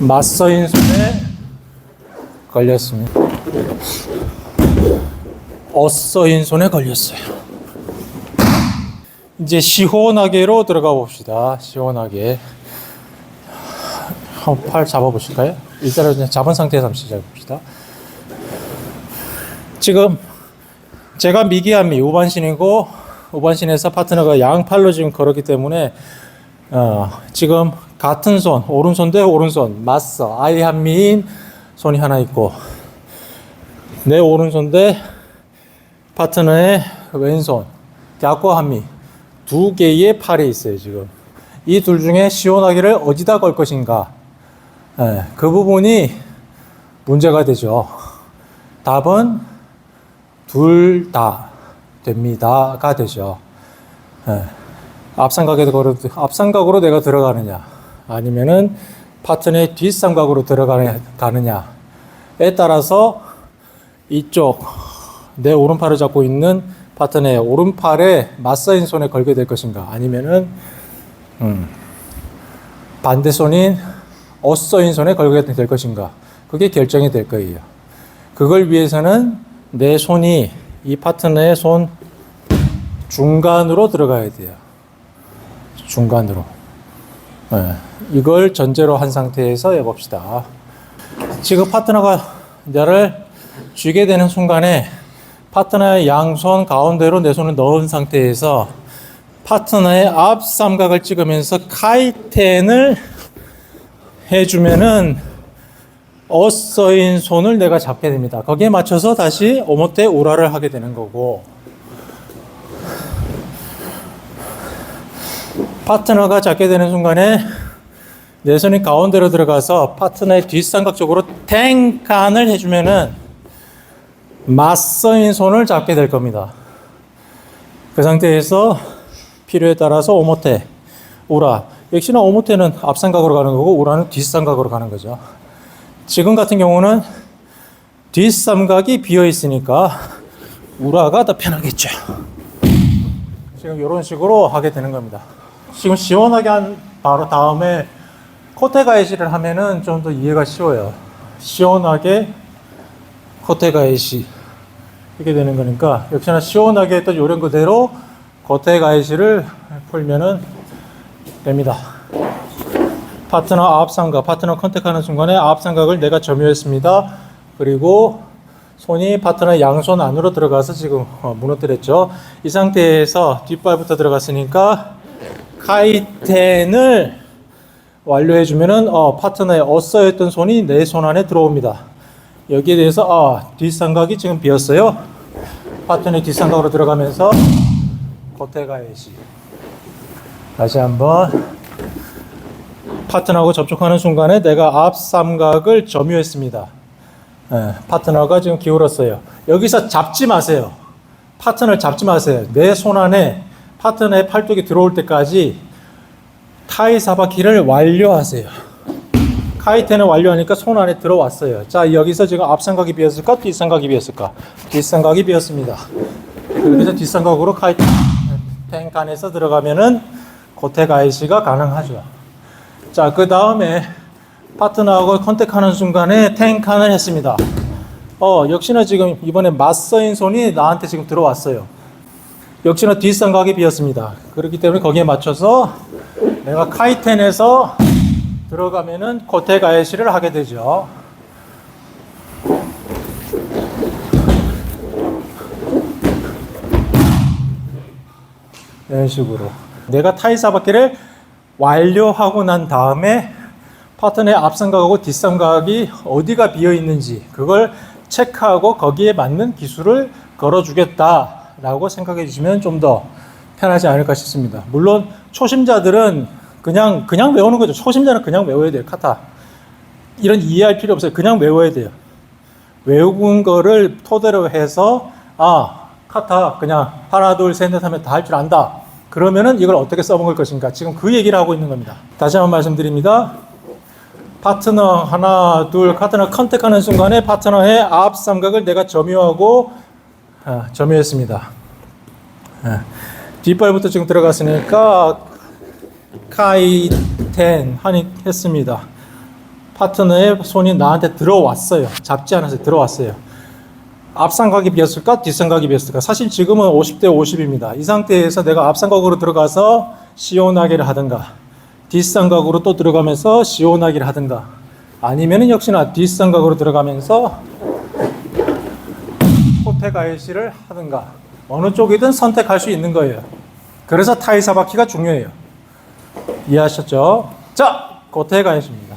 맞서인 손에 걸렸습니다. 어서인 손에 걸렸어요. 이제 시원하게로 들어가 봅시다. 시원하게. 팔 잡아 보실까요? 일단은 그냥 잡은 상태에서 한번 시작해 봅시다. 지금 제가 미기한미 우반신이고 우반신에서 파트너가 양팔로 지금 걸었기 때문에 어, 지금 같은 손 오른손 대 오른손 맞서. 아이 한미인 손이 하나 있고. 내 오른손 대 파트너의 왼손 갸꼬 한미 두 개의 팔이 있어요 지금. 이 둘 중에 시원하기를 어디다 걸 것인가? 예, 그 부분이 문제가 되죠. 답은 둘 다 됩니다가 되죠. 예, 앞삼각에 걸어 앞삼각으로 내가 들어가느냐 아니면은 파트너의 뒷삼각으로 들어가느냐에 따라서 이쪽 내 오른팔을 잡고 있는 파트너의 오른팔에 맞서인 손에 걸게 될 것인가 아니면은 음, 반대 손인 어서인 손에 걸게 될 것인가 그게 결정이 될 거예요. 그걸 위해서는 내 손이 이 파트너의 손 중간으로 들어가야 돼요. 중간으로. 네, 이걸 전제로 한 상태에서 해봅시다. 지금 파트너가 나를 쥐게 되는 순간에 파트너의 양손 가운데로 내 손을 넣은 상태에서 파트너의 앞 삼각을 찍으면서 카이텐을 해주면은 어서인 손을 내가 잡게 됩니다. 거기에 맞춰서 다시 오모테 우라를 하게 되는 거고 파트너가 잡게 되는 순간에 내 손이 가운데로 들어가서 파트너의 뒷삼각 쪽으로 탱칸을 해주면은 맞서인 손을 잡게 될 겁니다. 그 상태에서 필요에 따라서 오모테, 우라. 역시나 오모테는 앞삼각으로 가는 거고 우라는 뒷삼각으로 가는 거죠. 지금 같은 경우는 뒷삼각이 비어 있으니까 우라가 더 편하겠죠. 지금 이런 식으로 하게 되는 겁니다. 지금 시원하게 한 바로 다음에 코테 가이시를 하면은 좀 더 이해가 쉬워요. 시원하게 코테 가이시 이렇게 되는 거니까 역시나 시원하게 또 요령 그대로 코테 가이시를 풀면은 됩니다. 파트너 앞삼각, 파트너 컨택하는 순간에 앞삼각을 내가 점유했습니다. 그리고 손이 파트너 양손 안으로 들어가서 지금 어, 무너뜨렸죠. 이 상태에서 뒷발부터 들어갔으니까 카이텐을 완료해주면은 어, 파트너의 어서였던 손이 내 손 안에 들어옵니다. 여기에 대해서 아, 뒷삼각이 지금 비었어요. 파트너의 뒷삼각으로 들어가면서 겉에 가야지. 다시 한번 파트너하고 접촉하는 순간에 내가 앞 삼각을 점유했습니다. 예, 파트너가 지금 기울었어요. 여기서 잡지 마세요. 파트너를 잡지 마세요. 내 손 안에 파트너의 팔뚝이 들어올 때까지 타이 사바키를 완료하세요. 카이텐을 완료하니까 손 안에 들어왔어요. 자, 여기서 지금 앞삼각이 비었을까? 뒷삼각이 비었을까? 뒷삼각이 비었습니다. 그래서 뒷삼각으로 카이텐 탱칸에서 들어가면은 고테가이시가 가능하죠. 자, 그 다음에 파트너하고 컨택하는 순간에 탱칸을 했습니다. 어, 역시나 지금 이번에 맞서인 손이 나한테 지금 들어왔어요. 역시나 뒷삼각이 비었습니다. 그렇기 때문에 거기에 맞춰서 내가 카이텐에서 들어가면은 코테가에시를 하게 되죠. 이런 식으로 내가 타이사 바퀴를 완료하고 난 다음에 파트너의 앞삼각하고 뒷삼각이 어디가 비어 있는지 그걸 체크하고 거기에 맞는 기술을 걸어주겠다 라고 생각해 주시면 좀 더 편하지 않을까 싶습니다. 물론 초심자들은 그냥 그냥 외우는 거죠. 초심자는 그냥 외워야 돼요. 카타 이런 이해할 필요 없어요. 그냥 외워야 돼요. 외운 거를 토대로 해서 아 카타 그냥 하나 둘 셋 넷 하면 다 할 줄 안다. 그러면은 이걸 어떻게 써먹을 것인가? 지금 그 얘기를 하고 있는 겁니다. 다시 한번 말씀드립니다. 파트너 하나 둘 파트너 컨택하는 순간에 파트너의 앞 삼각을 내가 점유하고 아, 점유했습니다. 아, 뒷발부터 지금 들어갔으니까 카이텐 하니 했습니다. 파트너의 손이 나한테 들어왔어요. 잡지 않아서 들어왔어요. 앞삼각이 비었을까? 뒷삼각이 비었을까? 사실 지금은 50대 50입니다. 이 상태에서 내가 앞삼각으로 들어가서 시원하게를 하든가, 뒷삼각으로 또 들어가면서 시원하게를 하든가, 아니면은 역시나 뒷삼각으로 들어가면서 코테가이시를 하든가, 어느 쪽이든 선택할 수 있는 거예요. 그래서 타이사바키가 중요해요. 이해하셨죠? 자, 코테가이시입니다.